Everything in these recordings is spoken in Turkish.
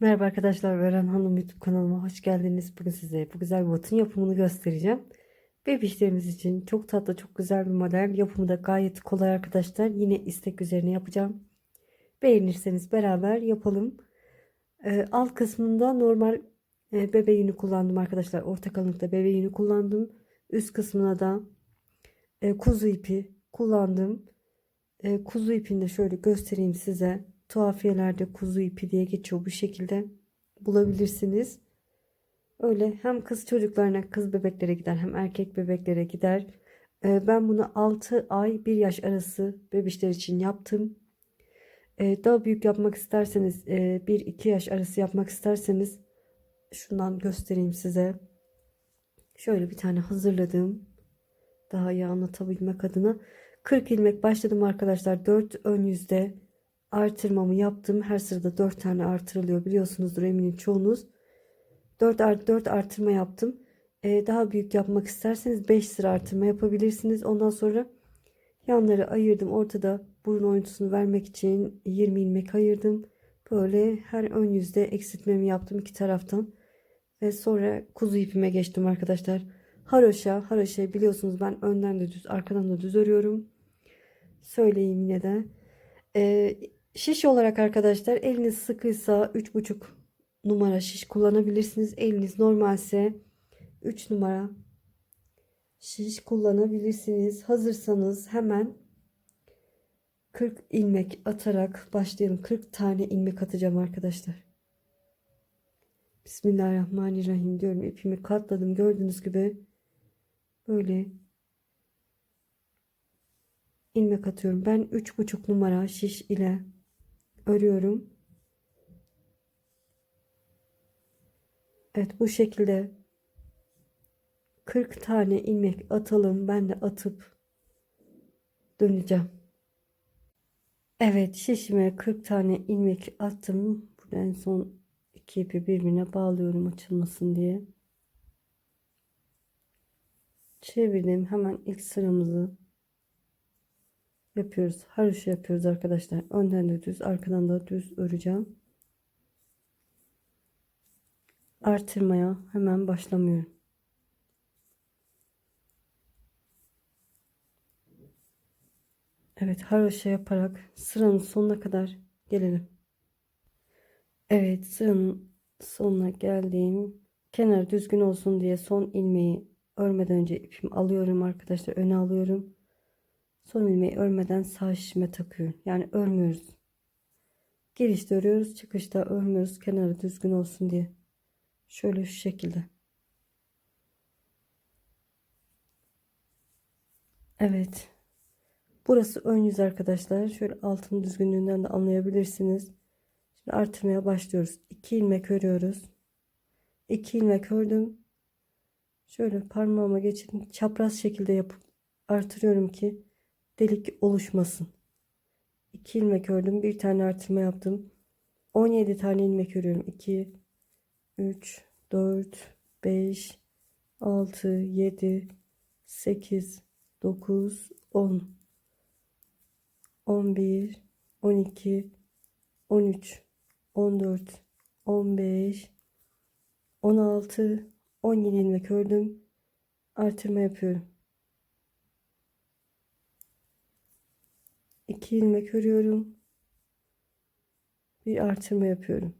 Merhaba arkadaşlar, Beren Hanım YouTube kanalıma hoş geldiniz. Bugün size bu güzel botun yapımını göstereceğim. Bebişlerimiz için çok tatlı, çok güzel bir model. Yapımı da gayet kolay arkadaşlar. Yine istek üzerine yapacağım. Beğenirseniz beraber yapalım. Ee, alt kısmında normal e, bebe kullandım arkadaşlar. Orta kalınlıkta bebe yünü kullandım. Üst kısmına da e, kuzu ipi kullandım. E, kuzu ipini de şöyle göstereyim size tuhafiyelerde kuzu ipi diye geçiyor bu şekilde bulabilirsiniz. Öyle hem kız çocuklarına kız bebeklere gider hem erkek bebeklere gider. Ee, ben bunu 6 ay 1 yaş arası bebişler için yaptım. Ee, daha büyük yapmak isterseniz 1-2 yaş arası yapmak isterseniz şundan göstereyim size. Şöyle bir tane hazırladım. Daha iyi anlatabilmek adına. 40 ilmek başladım arkadaşlar. 4 ön yüzde artırmamı yaptım. Her sırada 4 tane artırılıyor biliyorsunuzdur eminim çoğunuz. 4 art 4 artırma yaptım. Ee, daha büyük yapmak isterseniz 5 sıra artırma yapabilirsiniz. Ondan sonra yanları ayırdım. Ortada burun oyuntusunu vermek için 20 ilmek ayırdım. Böyle her ön yüzde eksiltmemi yaptım iki taraftan. Ve sonra kuzu ipime geçtim arkadaşlar. Haroşa, haroşa biliyorsunuz ben önden de düz, arkadan da düz örüyorum. Söyleyeyim yine de. Ee, Şiş olarak arkadaşlar eliniz sıkıysa 3,5 numara şiş kullanabilirsiniz. Eliniz normalse 3 numara şiş kullanabilirsiniz. Hazırsanız hemen 40 ilmek atarak başlayalım. 40 tane ilmek atacağım arkadaşlar. Bismillahirrahmanirrahim diyorum. İpimi katladım. Gördüğünüz gibi böyle ilmek atıyorum. Ben 3,5 numara şiş ile örüyorum. Evet bu şekilde 40 tane ilmek atalım. Ben de atıp döneceğim. Evet şişime 40 tane ilmek attım. Burada en son iki ipi birbirine bağlıyorum açılmasın diye. Çevirdim. Hemen ilk sıramızı yapıyoruz. Haroşa yapıyoruz arkadaşlar. Önden de düz, arkadan da düz öreceğim. Artırmaya hemen başlamıyorum. Evet, haroşa yaparak sıranın sonuna kadar gelelim. Evet, sıranın sonuna geldim. Kenar düzgün olsun diye son ilmeği örmeden önce ipimi alıyorum arkadaşlar. Öne alıyorum. Son ilmeği örmeden sağ şişime takıyorum. Yani örmüyoruz. Girişte örüyoruz. Çıkışta örmüyoruz. Kenarı düzgün olsun diye. Şöyle şu şekilde. Evet. Burası ön yüz arkadaşlar. Şöyle altın düzgünlüğünden de anlayabilirsiniz. Şimdi artırmaya başlıyoruz. 2 ilmek örüyoruz. 2 ilmek ördüm. Şöyle parmağıma geçirip çapraz şekilde yapıp artırıyorum ki delik oluşmasın. 2 ilmek ördüm. Bir tane artırma yaptım. 17 tane ilmek örüyorum. 2 3 4 5 6 7 8 9 10 11 12 13 14 15 16 17 ilmek ördüm. Artırma yapıyorum. 2 ilmek örüyorum. Bir artırma yapıyorum.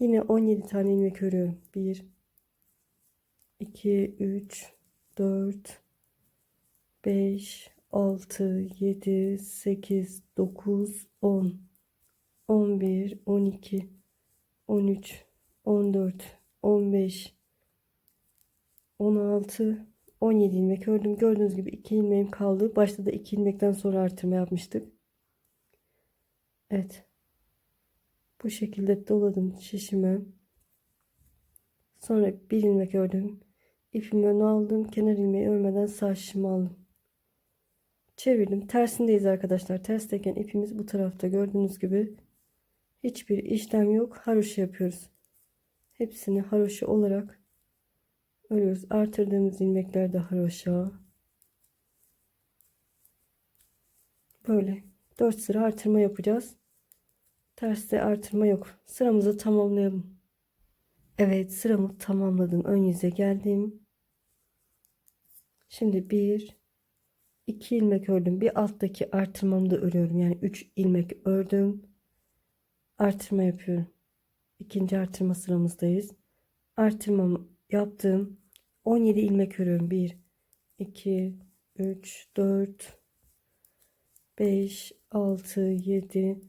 Yine 17 tane ilmek örüyorum. 1 2 3 4 5 6 7 8 9 10 11 12 13 14 15 16 17 ilmek ördüm. Gördüğünüz gibi 2 ilmeğim kaldı. Başta da 2 ilmekten sonra artırma yapmıştık. Evet. Bu şekilde doladım şişime. Sonra bir ilmek ördüm. İpimi öne aldım. Kenar ilmeği örmeden sağ şişimi aldım. Çevirdim. Tersindeyiz arkadaşlar. Tersteyken ipimiz bu tarafta. Gördüğünüz gibi hiçbir işlem yok. Haroşa yapıyoruz. Hepsini haroşa olarak örüyoruz. Artırdığımız ilmekler de haroşa. Böyle 4 sıra artırma yapacağız. Terste artırma yok. Sıramızı tamamlayalım. Evet sıramı tamamladım. Ön yüze geldim. Şimdi bir, iki ilmek ördüm. Bir alttaki artırmamı da örüyorum. Yani üç ilmek ördüm. Artırma yapıyorum. İkinci artırma sıramızdayız. Artırmamı yaptım. 17 ilmek örüyorum. 1, 2, 3, 4, 5, 6, 7,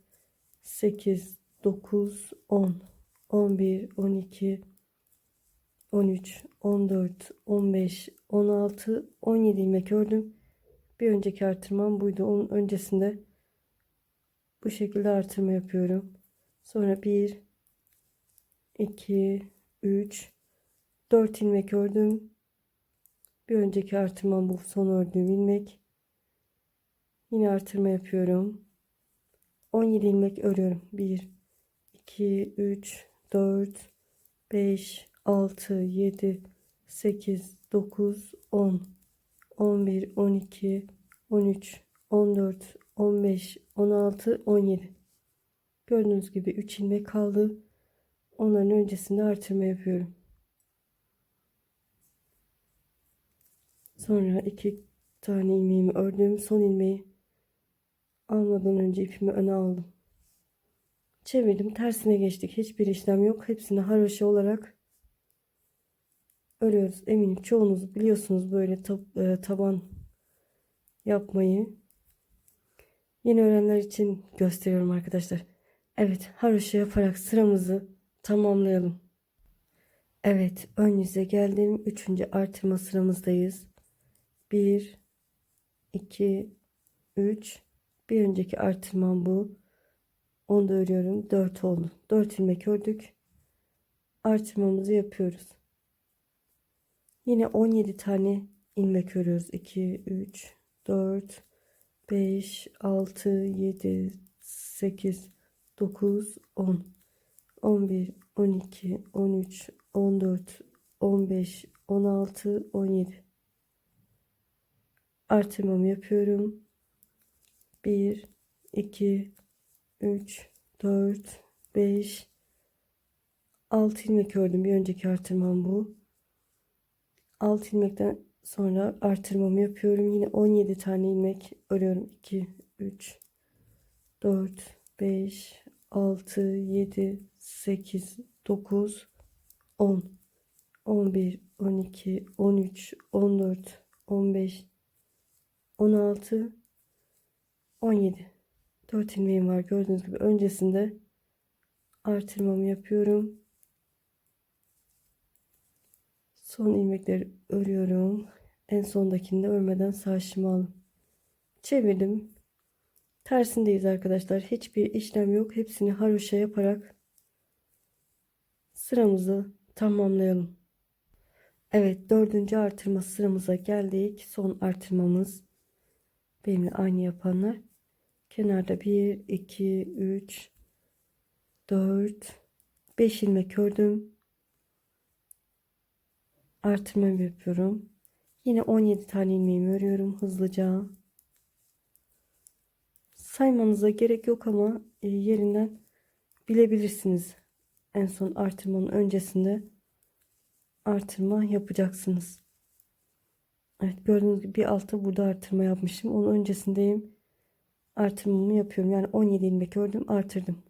8, 9, 10, 11, 12, 13, 14, 15, 16, 17 ilmek ördüm. Bir önceki artırmam buydu. Onun öncesinde bu şekilde artırma yapıyorum. Sonra 1, 2, 3, 4 ilmek ördüm. Bir önceki artırmam bu son ördüğüm ilmek. Yine artırma yapıyorum. 17 ilmek örüyorum. 1, 2, 3, 4, 5, 6, 7, 8, 9, 10, 11, 12, 13, 14, 15, 16, 17. Gördüğünüz gibi 3 ilmek kaldı. Onların öncesinde artırma yapıyorum. Sonra iki tane ilmeğimi ördüm. Son ilmeği almadan önce ipimi öne aldım. Çevirdim. Tersine geçtik. Hiçbir işlem yok. Hepsini haroşa olarak örüyoruz. Eminim çoğunuz biliyorsunuz böyle tab e, taban yapmayı. Yeni öğrenenler için gösteriyorum arkadaşlar. Evet, haroşa yaparak sıramızı tamamlayalım. Evet, ön yüze geldim. Üçüncü artırma sıramızdayız. 1 2 3 bir önceki artırmam bu. Onu da örüyorum. 4 oldu. 4 ilmek ördük. Artırmamızı yapıyoruz. Yine 17 tane ilmek örüyoruz. 2 3 4 5 6 7 8 9 10 11 12 13 14 15 16 17 artırmamı yapıyorum. 1 2 3 4 5 6 ilmek ördüm. Bir önceki artırmam bu. 6 ilmekten sonra artırmamı yapıyorum. Yine 17 tane ilmek örüyorum. 2 3 4 5 6 7 8 9 10 11 12 13 14 15 16 17 4 ilmeğim var gördüğünüz gibi. Öncesinde artırmamı yapıyorum. Son ilmekleri örüyorum. En sondakini de örmeden sağ aldım. Çevirdim. Tersindeyiz arkadaşlar. Hiçbir işlem yok. Hepsini haroşa yaparak sıramızı tamamlayalım. Evet dördüncü artırma sıramıza geldik. Son artırmamız benimle aynı yapanlar. Kenarda 1 2 3 4 5 ilmek ördüm. Artırma yapıyorum. Yine 17 tane ilmeğimi örüyorum hızlıca. Saymanıza gerek yok ama e, yerinden bilebilirsiniz. En son artırmanın öncesinde artırma yapacaksınız Evet gördüğünüz gibi bir altta burada artırma yapmışım. Onun öncesindeyim. Artırmamı yapıyorum. Yani 17 ilmek ördüm artırdım.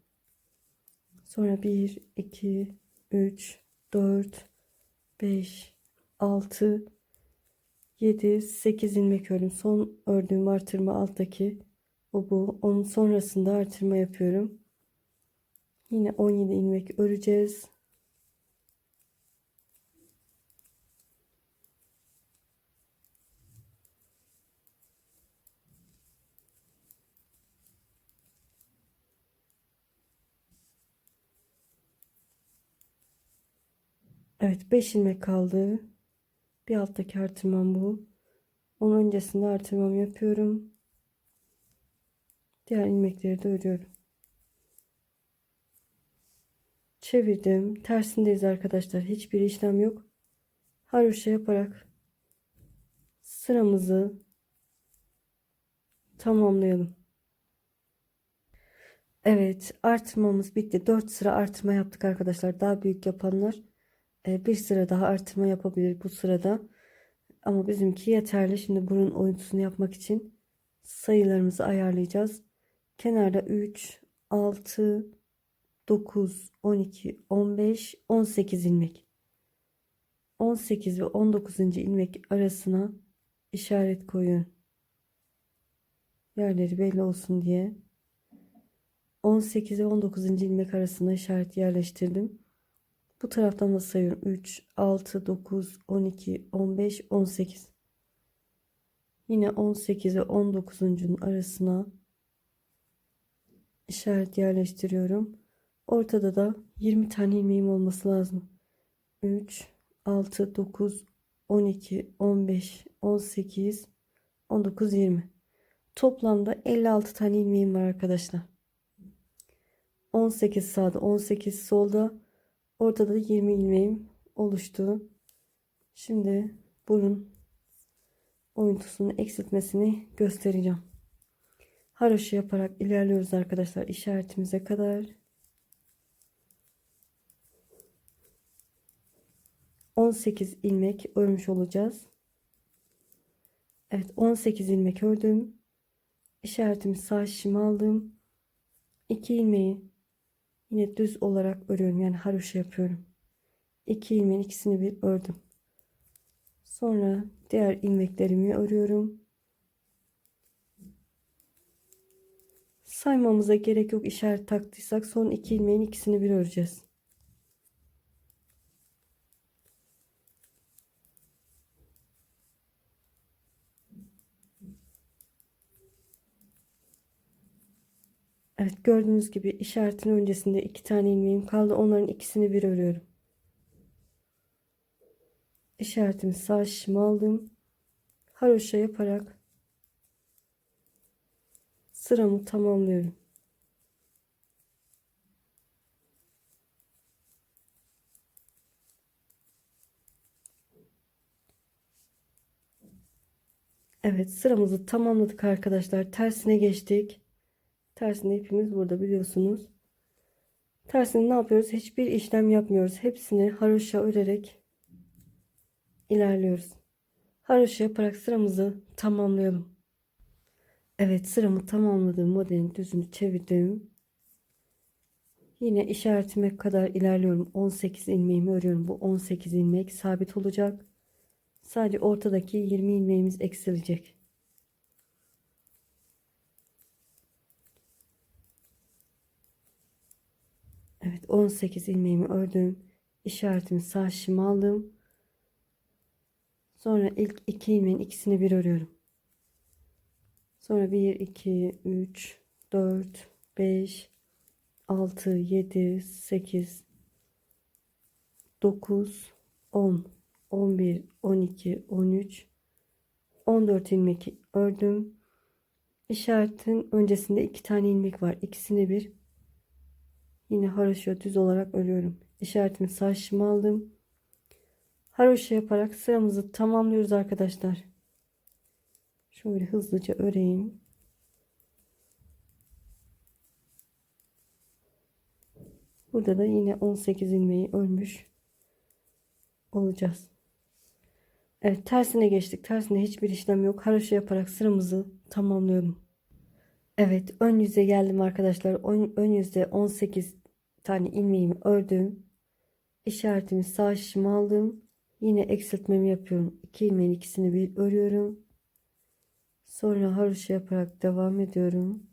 Sonra 1, 2, 3, 4, 5, 6, 7, 8 ilmek ördüm. Son ördüğüm artırma alttaki o bu. Onun sonrasında artırma yapıyorum. Yine 17 ilmek öreceğiz. Evet 5 ilmek kaldı. Bir alttaki artırmam bu. Onun öncesinde artırmamı yapıyorum. Diğer ilmekleri de örüyorum. Çevirdim. Tersindeyiz arkadaşlar. Hiçbir işlem yok. Haroşa yaparak sıramızı tamamlayalım. Evet artırmamız bitti. 4 sıra artırma yaptık arkadaşlar. Daha büyük yapanlar bir sıra daha artırma yapabilir bu sırada. Ama bizimki yeterli. Şimdi burun oyuntusunu yapmak için sayılarımızı ayarlayacağız. Kenarda 3, 6, 9, 12, 15, 18 ilmek. 18 ve 19. ilmek arasına işaret koyun. Yerleri belli olsun diye. 18 ve 19. ilmek arasına işaret yerleştirdim. Bu taraftan da sayıyorum. 3, 6, 9, 12, 15, 18. Yine 18 ve 19'uncunun arasına işaret yerleştiriyorum. Ortada da 20 tane ilmeğim olması lazım. 3, 6, 9, 12, 15, 18, 19, 20. Toplamda 56 tane ilmeğim var arkadaşlar. 18 sağda, 18 solda. Ortada 20 ilmeğim oluştu. Şimdi burun oyuntusunu eksiltmesini göstereceğim. Haroşa yaparak ilerliyoruz arkadaşlar işaretimize kadar. 18 ilmek örmüş olacağız. Evet 18 ilmek ördüm. İşaretimi sağ şişime aldım. 2 ilmeği yine düz olarak örüyorum. Yani haroşa yapıyorum. 2 ilmeğin ikisini bir ördüm. Sonra diğer ilmeklerimi örüyorum. Saymamıza gerek yok işaret taktıysak son iki ilmeğin ikisini bir öreceğiz. Evet gördüğünüz gibi işaretin öncesinde iki tane ilmeğim kaldı. Onların ikisini bir örüyorum. İşaretimi sağ şişime aldım. Haroşa yaparak sıramı tamamlıyorum. Evet sıramızı tamamladık arkadaşlar. Tersine geçtik. Tersinde ipimiz burada biliyorsunuz. Tersinde ne yapıyoruz? Hiçbir işlem yapmıyoruz. Hepsini haroşa örerek ilerliyoruz. Haroşa yaparak sıramızı tamamlayalım. Evet sıramı tamamladığım modelin düzünü çevirdim. Yine işaretime kadar ilerliyorum. 18 ilmeğimi örüyorum. Bu 18 ilmek sabit olacak. Sadece ortadaki 20 ilmeğimiz eksilecek. Evet 18 ilmeğimi ördüm. İşaretimi sağ şişime aldım. Sonra ilk iki ilmeğin ikisini bir örüyorum. Sonra 1, 2, 3, 4, 5, 6, 7, 8, 9, 10, 11, 12, 13, 14 ilmek ördüm. İşaretin öncesinde iki tane ilmek var. İkisini bir yine haroşa düz olarak örüyorum. İşaretimi sağ şişime aldım. Haroşa yaparak sıramızı tamamlıyoruz arkadaşlar. Şöyle hızlıca öreyim. Burada da yine 18 ilmeği örmüş olacağız. Evet tersine geçtik. Tersine hiçbir işlem yok. Haroşa yaparak sıramızı tamamlıyorum. Evet ön yüze geldim arkadaşlar. Ön, ön yüzde 18 tane ilmeğimi ördüm. İşaretimi sağ şişime aldım. Yine eksiltmemi yapıyorum. 2 ilmeğin ikisini bir örüyorum. Sonra haroşa yaparak devam ediyorum.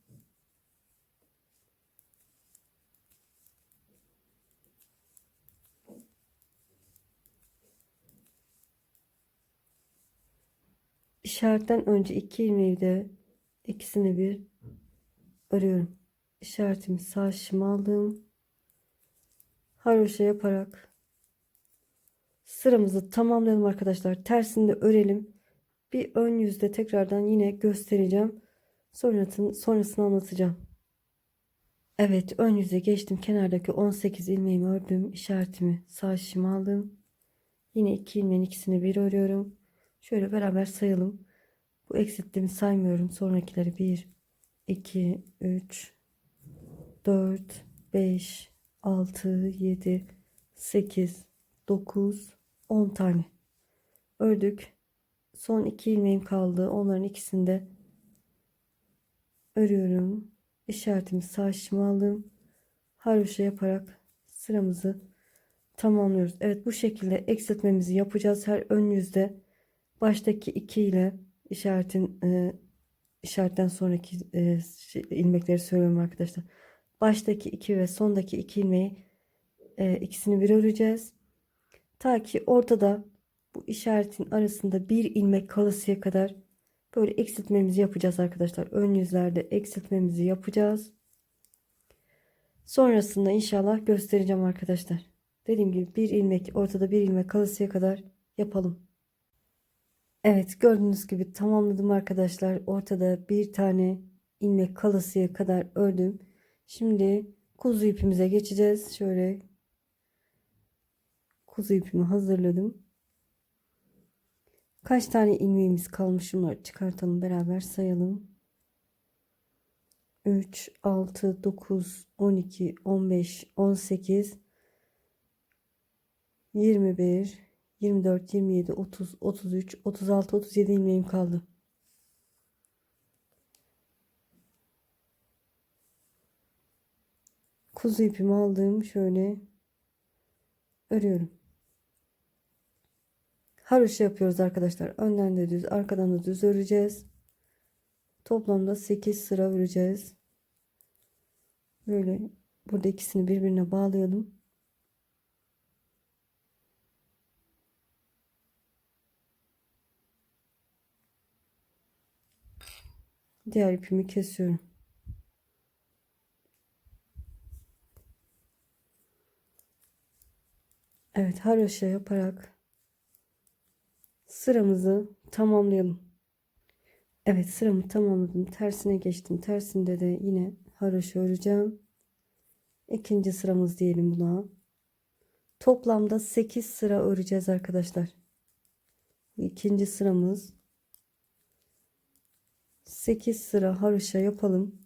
İşaretten önce iki ilmeği de ikisini bir örüyorum. İşaretimi sağ şişime aldım. Haroşa yaparak sıramızı tamamlayalım arkadaşlar. Tersinde örelim. Bir ön yüzde tekrardan yine göstereceğim. Sonrasını, sonrasını anlatacağım. Evet ön yüze geçtim. Kenardaki 18 ilmeğimi ördüm. işaretimi sağ şişime aldım. Yine iki ilmeğin ikisini bir örüyorum. Şöyle beraber sayalım. Bu eksilttiğimi saymıyorum. Sonrakileri 1, 2, 3, 4, 5, 6, 7, 8, 9, 10 tane ördük. Son iki ilmeğim kaldı. Onların ikisini de örüyorum. İşaretimi sağ şişime aldım. Haroşa yaparak sıramızı tamamlıyoruz. Evet bu şekilde eksiltmemizi yapacağız. Her ön yüzde baştaki 2 ile işaretin e, işaretten sonraki e, şey, ilmekleri söylüyorum arkadaşlar. Baştaki 2 ve sondaki 2 ilmeği e, ikisini bir öreceğiz. Ta ki ortada bu işaretin arasında bir ilmek kalasıya kadar böyle eksiltmemizi yapacağız arkadaşlar. Ön yüzlerde eksiltmemizi yapacağız. Sonrasında inşallah göstereceğim arkadaşlar. Dediğim gibi bir ilmek ortada bir ilmek kalasıya kadar yapalım. Evet gördüğünüz gibi tamamladım arkadaşlar. Ortada bir tane ilmek kalasıya kadar ördüm. Şimdi kuzu ipimize geçeceğiz. Şöyle kuzu ipimi hazırladım. Kaç tane ilmeğimiz kalmış bunları çıkartalım beraber sayalım. 3, 6, 9, 12, 15, 18, 21, 24, 27, 30, 33, 36, 37 ilmeğim kaldı. Kuzu ipimi aldım. Şöyle örüyorum. Haroşa yapıyoruz arkadaşlar. Önden de düz, arkadan da düz öreceğiz. Toplamda 8 sıra öreceğiz. Böyle burada ikisini birbirine bağlayalım. Diğer ipimi kesiyorum. Evet haroşa yaparak sıramızı tamamlayalım. Evet sıramı tamamladım. Tersine geçtim. Tersinde de yine haroşa öreceğim. İkinci sıramız diyelim buna. Toplamda 8 sıra öreceğiz arkadaşlar. İkinci sıramız 8 sıra haroşa yapalım.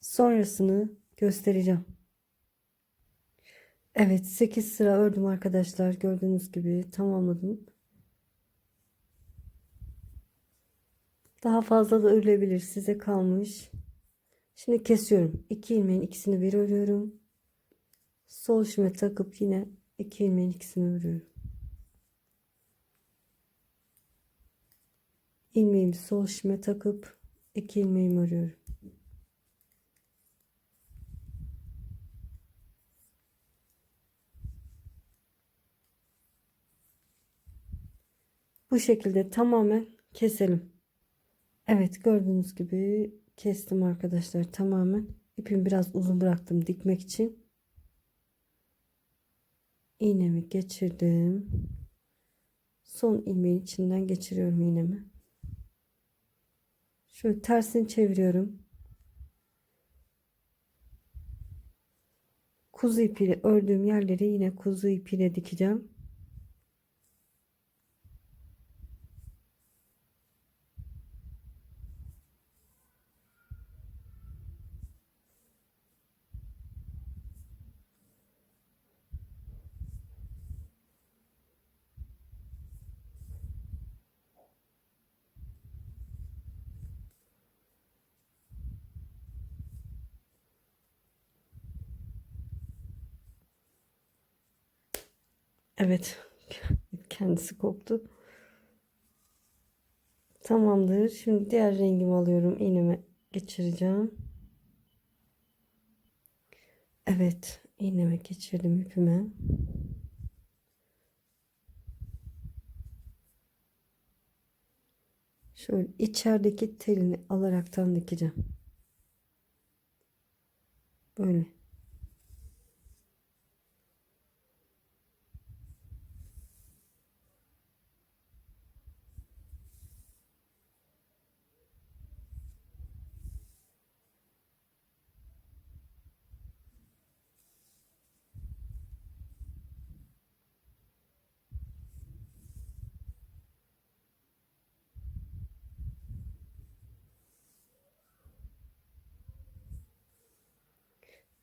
Sonrasını göstereceğim. Evet 8 sıra ördüm arkadaşlar. Gördüğünüz gibi tamamladım. Daha fazla da örülebilir. Size kalmış. Şimdi kesiyorum. 2 ilmeğin ikisini bir örüyorum. Sol şime takıp yine 2 ilmeğin ikisini örüyorum. ilmeğimi sol şime takıp 2 ilmeğimi örüyorum. Bu şekilde tamamen keselim. Evet gördüğünüz gibi kestim arkadaşlar tamamen. İpimi biraz uzun bıraktım dikmek için. İğnemi geçirdim. Son ilmeğin içinden geçiriyorum iğnemi. Şöyle tersini çeviriyorum. Kuzu ipiyle ördüğüm yerleri yine kuzu ipiyle dikeceğim. Evet. Kendisi koptu. Tamamdır. Şimdi diğer rengimi alıyorum. İğneme geçireceğim. Evet. iğneme geçirdim ipime. Şöyle içerideki telini alaraktan dikeceğim. Böyle.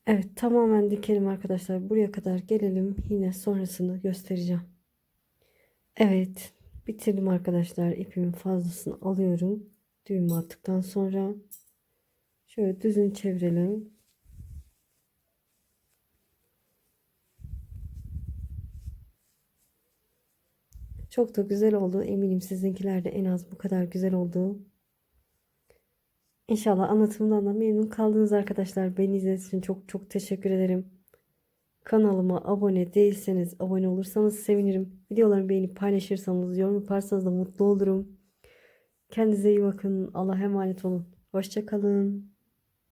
Evet tamamen dikelim arkadaşlar. Buraya kadar gelelim. Yine sonrasını göstereceğim. Evet bitirdim arkadaşlar. İpimin fazlasını alıyorum. Düğümü attıktan sonra şöyle düzün çevirelim. Çok da güzel oldu. Eminim sizinkiler de en az bu kadar güzel oldu. İnşallah anlatımdan da memnun kaldınız arkadaşlar. Beni izlediğiniz için çok çok teşekkür ederim. Kanalıma abone değilseniz abone olursanız sevinirim. Videolarımı beğenip paylaşırsanız yorum yaparsanız da mutlu olurum. Kendinize iyi bakın. Allah'a emanet olun. Hoşçakalın.